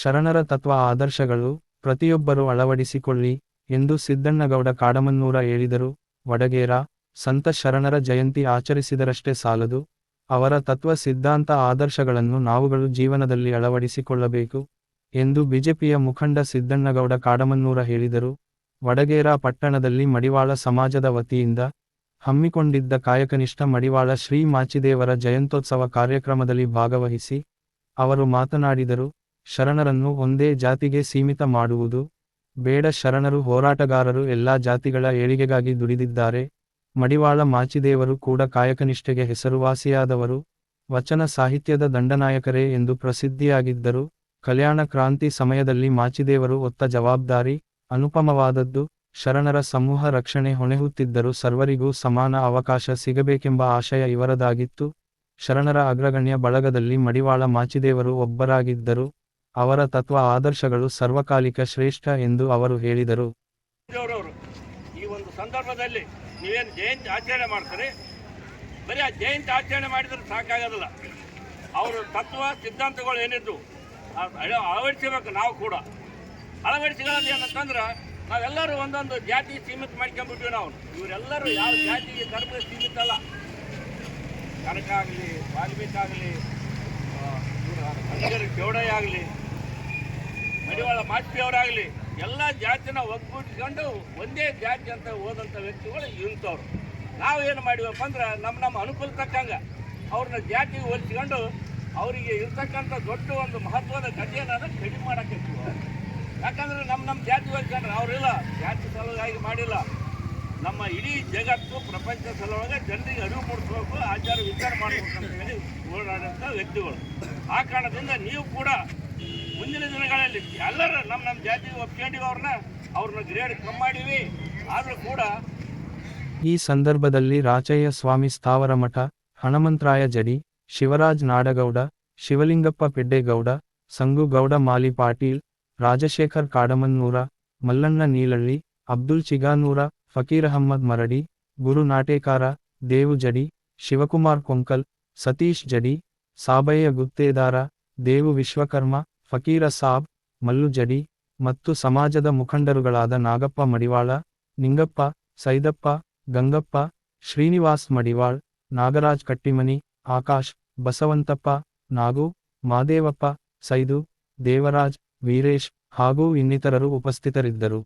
ಶರಣರ ತತ್ವ ಆದರ್ಶಗಳು ಪ್ರತಿಯೊಬ್ಬರೂ ಅಳವಡಿಸಿಕೊಳ್ಳಿ ಎಂದು ಸಿದ್ದಣ್ಣಗೌಡ ಕಾಡಮನ್ನೂರ ಹೇಳಿದರು. ವಡಗೇರ, ಸಂತ ಶರಣರ ಜಯಂತಿ ಆಚರಿಸಿದರಷ್ಟೇ ಸಾಲದು. ಅವರ ತತ್ವ ಸಿದ್ಧಾಂತ ಆದರ್ಶಗಳನ್ನು ನಾವುಗಳು ಜೀವನದಲ್ಲಿ ಅಳವಡಿಸಿಕೊಳ್ಳಬೇಕು ಎಂದು ಬಿಜೆಪಿಯ ಮುಖಂಡ ಸಿದ್ದಣ್ಣಗೌಡ ಕಾಡಮನ್ನೂರ ಹೇಳಿದರು. ವಡಗೇರ ಪಟ್ಟಣದಲ್ಲಿ ಮಡಿವಾಳ ಸಮಾಜದ ವತಿಯಿಂದ ಹಮ್ಮಿಕೊಂಡಿದ್ದ ಕಾಯಕನಿಷ್ಠ ಮಡಿವಾಳ ಶ್ರೀ ಮಾಚಿದೇವರ ಜಯಂತೋತ್ಸವ ಕಾರ್ಯಕ್ರಮದಲ್ಲಿ ಭಾಗವಹಿಸಿ ಅವರು ಮಾತನಾಡಿದರು. ಶರಣರನ್ನು ಒಂದೇ ಜಾತಿಗೆ ಸೀಮಿತ ಮಾಡುವುದು. ಬೇಡ ಶರಣರು ಹೋರಾಟಗಾರರು ಎಲ್ಲಾ ಜಾತಿಗಳ ಏಳಿಗೆಗಾಗಿ ದುಡಿದಿದ್ದಾರೆ. ಮಡಿವಾಳ ಮಾಚಿದೇವರು ಕೂಡ ಕಾಯಕನಿಷ್ಠೆಗೆ ಹೆಸರುವಾಸಿಯಾದವರು. ವಚನ ಸಾಹಿತ್ಯದ ದಂಡನಾಯಕರೇ ಎಂದು ಪ್ರಸಿದ್ಧಿಯಾಗಿದ್ದರು. ಕಲ್ಯಾಣ ಕ್ರಾಂತಿ ಸಮಯದಲ್ಲಿ ಮಾಚಿದೇವರು ಒತ್ತ ಜವಾಬ್ದಾರಿ, ಅನುಪಮವಾದದ್ದು. ಶರಣರ ಸಮೂಹ ರಕ್ಷಣೆ ಹೊಣೆಹುತ್ತಿದ್ದರು ಸರ್ವರಿಗೂ ಸಮಾನ ಅವಕಾಶ ಸಿಗಬೇಕೆಂಬ ಆಶಯ ಇವರದಾಗಿತ್ತು. ಶರಣರ ಅಗ್ರಗಣ್ಯ ಬಳಗದಲ್ಲಿ ಮಡಿವಾಳ ಮಾಚಿದೇವರು ಒಬ್ಬರಾಗಿದ್ದರು. ಅವರ ತತ್ವ ಆದರ್ಶಗಳು ಸರ್ವಕಾಲಿಕ ಶ್ರೇಷ್ಠ ಎಂದು ಅವರು ಹೇಳಿದರು. ಈ ಒಂದು ಸಂದರ್ಭದಲ್ಲಿ ನೀವೇನು ಜಯಂತಿ ಆಚರಣೆ ಮಾಡ್ತಾರೆ? ಬರೀ ಆ ಜಯಂತಿ ಆಚರಣೆ ಮಾಡಿದ್ರೆ ಸಾಕಾಗೋದಿಲ್ಲ. ಅವರ ತತ್ವ, ಸಿದ್ಧಾಂತಗಳು ಏನಿದ್ದು ಅಳವಡಿಸಬೇಕು ನಾವು ಕೂಡ. ಅಳವಡಿಸಿಕೊಳ್ಳೋದು ಏನಂತಂದ್ರೆ, ನಾವೆಲ್ಲರೂ ಒಂದೊಂದು ಜಾತಿ ಸೀಮಿತ ಮಾಡ್ಕೊಂಡ್ಬಿಟ್ವಿ ನಾವು. ಇವರೆಲ್ಲರೂ ಯಾವ ಜಾತಿಗೆ ಧರ್ಮಕ್ಕೆ ಸೀಮಿತ ಅಲ್ಲ ಕನಕ ಆಗಲಿ ವಾಲ್ಮೀಕಿ ಆಗಲಿ ಇವರು ಚೌಡಯ್ಯ ಆಗಲಿ ಮಡಿವಾಳ ಮಾಸ್ತಿಯವರಾಗಲಿ ಎಲ್ಲ ಜಾತಿನ ಒಗ್ಗೂಡಿಸ್ಕೊಂಡು ಒಂದೇ ಜಾತಿ ಅಂತ ಹೋದಂಥ ವ್ಯಕ್ತಿಗಳು ಇಂಥವ್ರು. ನಾವು ಏನು ಮಾಡಿವಪ್ಪ ಅಂದ್ರೆ ನಮ್ಮ ನಮ್ಮ ಅನುಕೂಲ ತಕ್ಕಂಗೆ ಅವ್ರನ್ನ ಜಾತಿಗೆ ಹೋಲಿಸ್ಕೊಂಡು ಅವರಿಗೆ ಇರ್ತಕ್ಕಂಥ ದೊಡ್ಡ ಒಂದು ಮಹತ್ವದ ಗತಿಯನ್ನ ಕಡಿಮೆ ಮಾಡಕ್ಕೆ ಯಾಕಂದ್ರೆ ನಮ್ಮ ನಮ್ಮ ಜಾತಿ ಹೋಲಿಸ್ಕೊಂಡ್ರೆ ಅವರಿಲ್ಲ, ಜಾತಿ ಸಲುವಾಗಿ ಮಾಡಿಲ್ಲ. ನಮ್ಮ ಇಡೀ ಜಗತ್ತು ಪ್ರಪಂಚ ಸಲುವಾಗಿ ಜನರಿಗೆ ಅರಿವು ಮೂಡಿಸ್ಬೇಕು, ಆಚಾರ ವಿಚಾರ ಮಾಡಬೇಕು ಅಂತ ಹೇಳಿ ಓಡಾಡಂಥ ವ್ಯಕ್ತಿಗಳು. ಆ ಕಾರಣದಿಂದ ನೀವು ಕೂಡ ಮುಂದಿನ ದಿನಗಳಲ್ಲಿ ಎಲ್ಲರೂ ನಮ್ಮ ನಮ್ಮ ಜಾತಿ ಒಪ್ಕೊಂಡಿವಿ ಅವ್ರನ್ನ ಅವ್ರನ್ನ ಗ್ರೇಡ್ ಕಮ್ಮಿ ಮಾಡಿವಿ. ಆದರೂ ಕೂಡ ಈ ಸಂದರ್ಭದಲ್ಲಿ ರಾಚಯ್ಯ ಸ್ವಾಮಿ ಸ್ಥಾವರ ಮಠ ಹಣಮಂತ್ರಾಯ ಜಡಿ, ಶಿವರಾಜ್ ನಾಡಗೌಡ, ಶಿವಲಿಂಗಪ್ಪ ಪೆಡ್ಡೇಗೌಡ, ಸಂಗುಗೌಡ ಮಾಲಿ ಪಾಟೀಲ್, ರಾಜಶೇಖರ್ ಕಾಡಮನ್ನೂರ, ಮಲ್ಲಣ್ಣ ನೀಲಳ್ಳಿ, ಅಬ್ದುಲ್ ಚಿಗಾನೂರ, ಫಕೀರ್ ಅಹಮ್ಮದ್ ಮರಡಿ, ಗುರು ನಾಟೇಕಾರ, ದೇವು ಜಡಿ, ಶಿವಕುಮಾರ್ ಕೊಂಕಲ್, ಸತೀಶ್ ಜಡಿ, ಸಾಬಯ್ಯ ಗುತ್ತೇದಾರ, ದೇವು ವಿಶ್ವಕರ್ಮ ಫಕೀರ ಸಾಬ್, ಮಲ್ಲು ಜಡಿ ಮತ್ತು ಸಮಾಜದ ಮುಖಂಡರುಗಳಾದ ನಾಗಪ್ಪ ಮಡಿವಾಳ, ನಿಂಗಪ್ಪ, ಸೈದಪ್ಪ, ಗಂಗಪ್ಪ, ಶ್ರೀನಿವಾಸ್ ಮಡಿವಾಳ್, ನಾಗರಾಜ್ ಕಟ್ಟಿಮನಿ, ಆಕಾಶ್, ಬಸವಂತಪ್ಪ, ನಾಗು, ಮಾದೇವಪ್ಪ, ಸೈದು, ದೇವರಾಜ್, ವೀರೇಶ್ ಹಾಗೂ ಇನ್ನಿತರರು ಉಪಸ್ಥಿತರಿದ್ದರು.